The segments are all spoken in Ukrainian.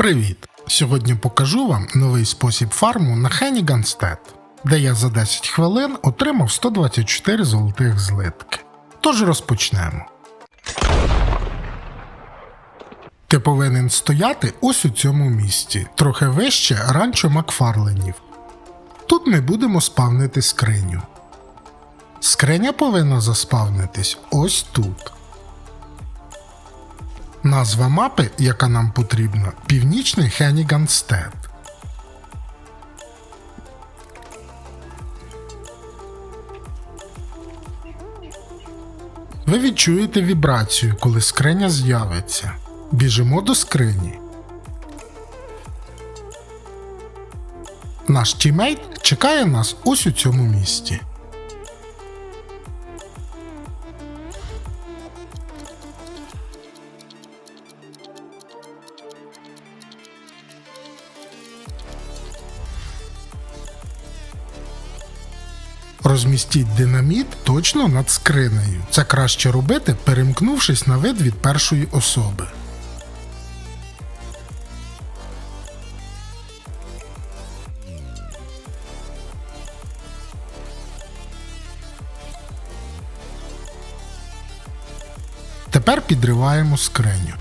Привіт! Сьогодні покажу вам новий спосіб фарму на Хеніганстед, де я за 10 хвилин отримав 124 золотих злитки. Тож розпочнемо. Ти повинен стояти ось у цьому місці, трохи вище ранчо Макфарленів. Тут ми будемо спавнити скриню. Скриня повинна заспавнитись ось тут. Назва мапи, яка нам потрібна, Північний Хеніганстед. Ви відчуєте вібрацію, коли скриня з'явиться. Біжимо до скрині. Наш тімейт чекає нас ось у цьому місці. Розмістіть динаміт точно над скринею. Це краще робити, перемкнувшись на вид від першої особи. Тепер підриваємо скриню.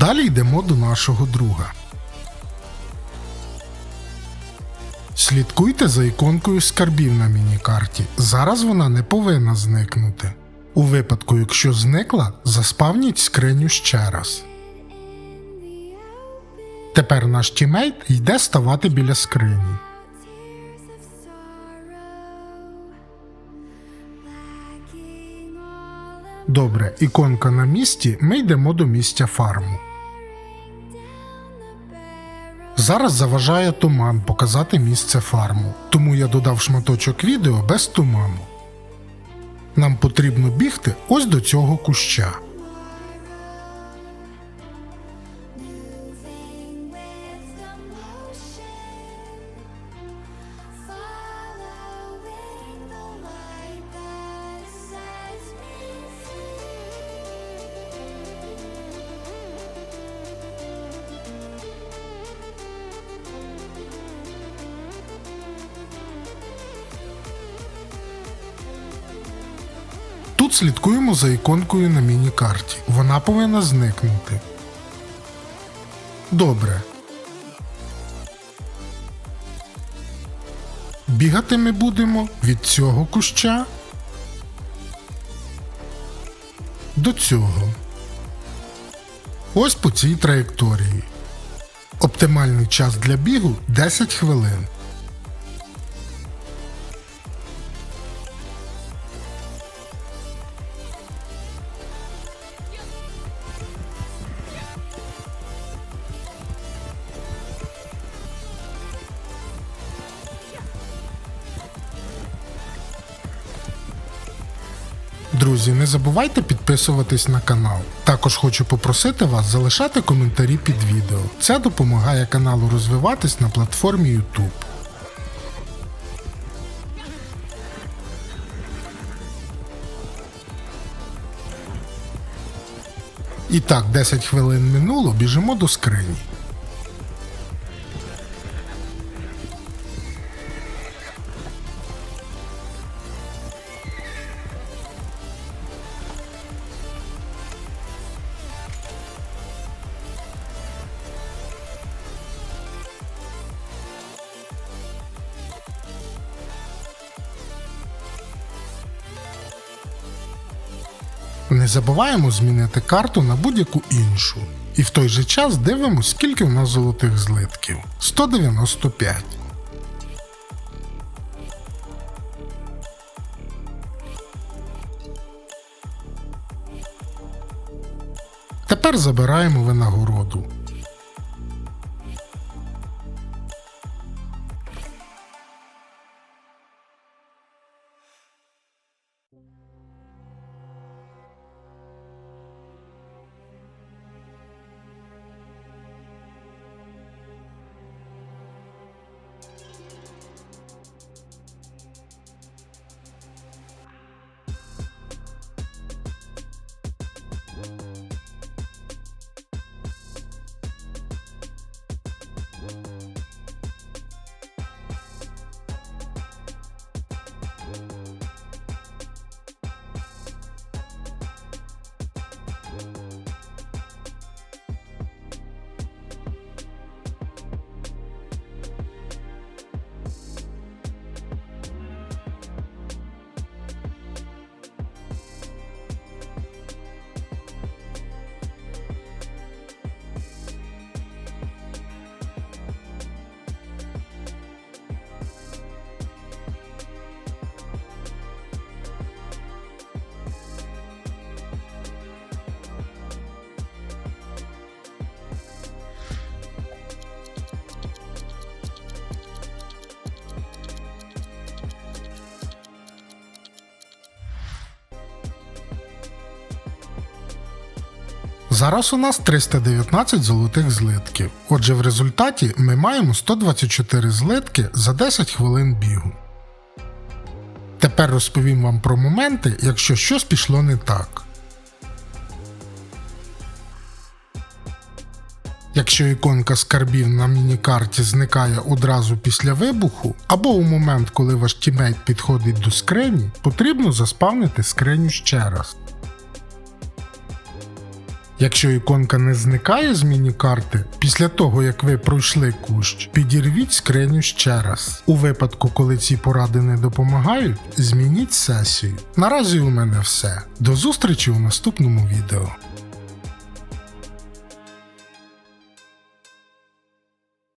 Далі йдемо до нашого друга. Слідкуйте за іконкою скарбів на міні-карті. Зараз вона не повинна зникнути. У випадку, якщо зникла, заспавніть скриню ще раз. Тепер наш тімейт йде ставати біля скрині. Добре, іконка на місці, ми йдемо до місця фарму. Зараз заважає туман показати місце фарму, тому я додав шматочок відео без туману. Нам потрібно бігти ось до цього куща. Слідкуємо за іконкою на міні-карті. Вона повинна зникнути. Добре. Бігати ми будемо від цього куща до цього. Ось по цій траєкторії. Оптимальний час для бігу 10 хвилин. Друзі, не забувайте підписуватись на канал. Також хочу попросити вас залишати коментарі під відео. Це допомагає каналу розвиватись на платформі YouTube. І так, 10 хвилин минуло, біжимо до скрині. Не забуваємо змінити карту на будь-яку іншу. І в той же час дивимося, скільки в нас золотих злитків. 195. Тепер забираємо винагороду. Зараз у нас 319 золотих злитків. Отже, в результаті ми маємо 124 злитки за 10 хвилин бігу. Тепер розповім вам про моменти, якщо щось пішло не так. Якщо іконка скарбів на мінікарті зникає одразу після вибуху, або у момент, коли ваш тімейт підходить до скрині, потрібно заспавнити скриню ще раз. Якщо іконка не зникає з міні-карти, після того як ви пройшли кущ, підірвіть скриню ще раз. У випадку, коли ці поради не допомагають, змініть сесію. Наразі у мене все. До зустрічі у наступному відео.